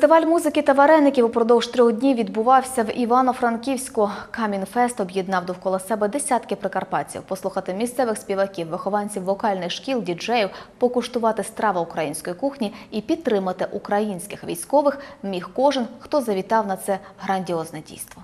Фестиваль музики та вареників упродовж трьох днів відбувався в Івано-Франківську. Камінфест об'єднав довкола себе десятки прикарпатців. Послухати місцевих співаків, вихованців вокальних шкіл, діджеїв, покуштувати страви української кухні і підтримати українських військових міг кожен, хто завітав на це грандіозне дійство.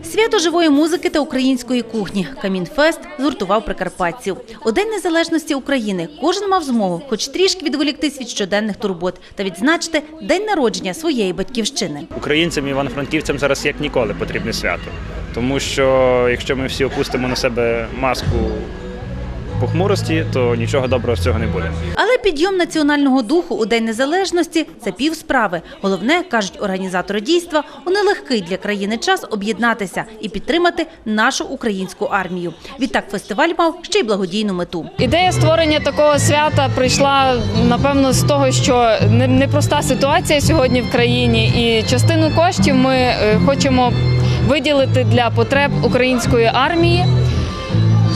Свято живої музики та української кухні Камінфест згуртував прикарпатців. У День Незалежності України кожен мав змогу хоч трішки відволіктись від щоденних турбот та відзначити день народження своєї батьківщини. Українцям і івано-франківцям зараз як ніколи потрібне свято. Тому що якщо ми всі опустимо на себе маску похмурості, то нічого доброго з цього не буде. Але підйом національного духу у День Незалежності це пів справи. Головне, кажуть організатори дійства, у нелегкий для країни час об'єднатися і підтримати нашу українську армію. Відтак фестиваль мав ще й благодійну мету. Ідея створення такого свята прийшла напевно з того, що не- непроста ситуація сьогодні в країні, і частину коштів ми е, хочемо виділити для потреб української армії,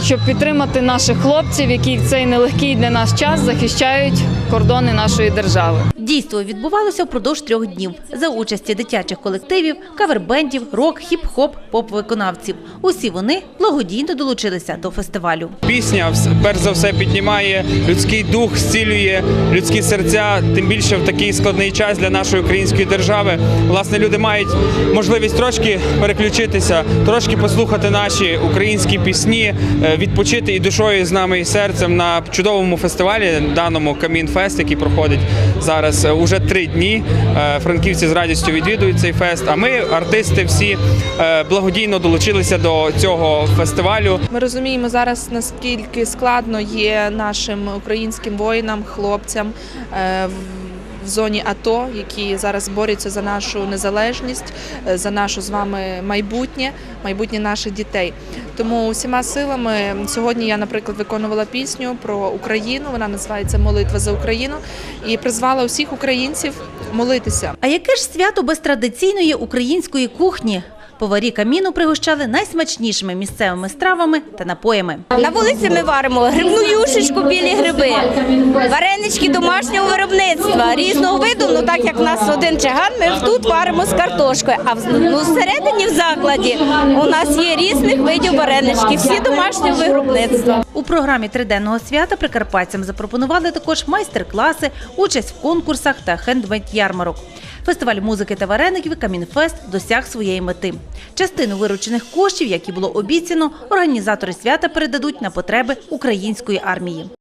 щоб підтримати наших хлопців, які в цей нелегкий для нас час захищають кордони нашої держави. Дійство відбувалося впродовж трьох днів за участі дитячих колективів, кавербендів, рок, хіп-хоп, поп-виконавців. Усі вони благодійно долучилися до фестивалю. Пісня перш за все піднімає людський дух, зцілює людські серця. Тим більше в такий складний час для нашої української держави. Власне, люди мають можливість трошки переключитися, трошки послухати наші українські пісні, е, відпочити і душою і з нами, і серцем на чудовому фестивалі, даному Камінфест, який проходить зараз е, уже три дні. Е, Франківці з радістю відвідують цей фест. А ми, артисти, всі е, благодійно долучилися до цього фестивалю. Ми розуміємо зараз, наскільки складно є нашим українським воїнам, хлопцям в- зоні АТО, які зараз борються за нашу незалежність, е, за нашу з вами майбутнє, майбутнє наших дітей. Тому усіма силами сьогодні я, наприклад, виконувала пісню про Україну. Вона називається Молитва за Україну і призвала усіх українців молитися. А яке ж свято без традиційної української кухні? Поварі каміну пригощали найсмачнішими місцевими стравами та напоями. На вулиці ми варимо грибну юшечку, білі гриби, варенички домашнього виробництва різного виду. Ну так як в нас один чаган, ми тут варимо з картошкою. А ну, всередині в закладі у нас є різних видів варенички, всі домашнього виробництва. У програмі триденного свята прикарпатцям запропонували також майстер-класи, участь в конкурсах та хендмейд-ярмарок. Фестиваль музики та вареників Камінфест досяг своєї мети. Частину виручених коштів, які було обіцяно, організатори свята передадуть на потреби української армії.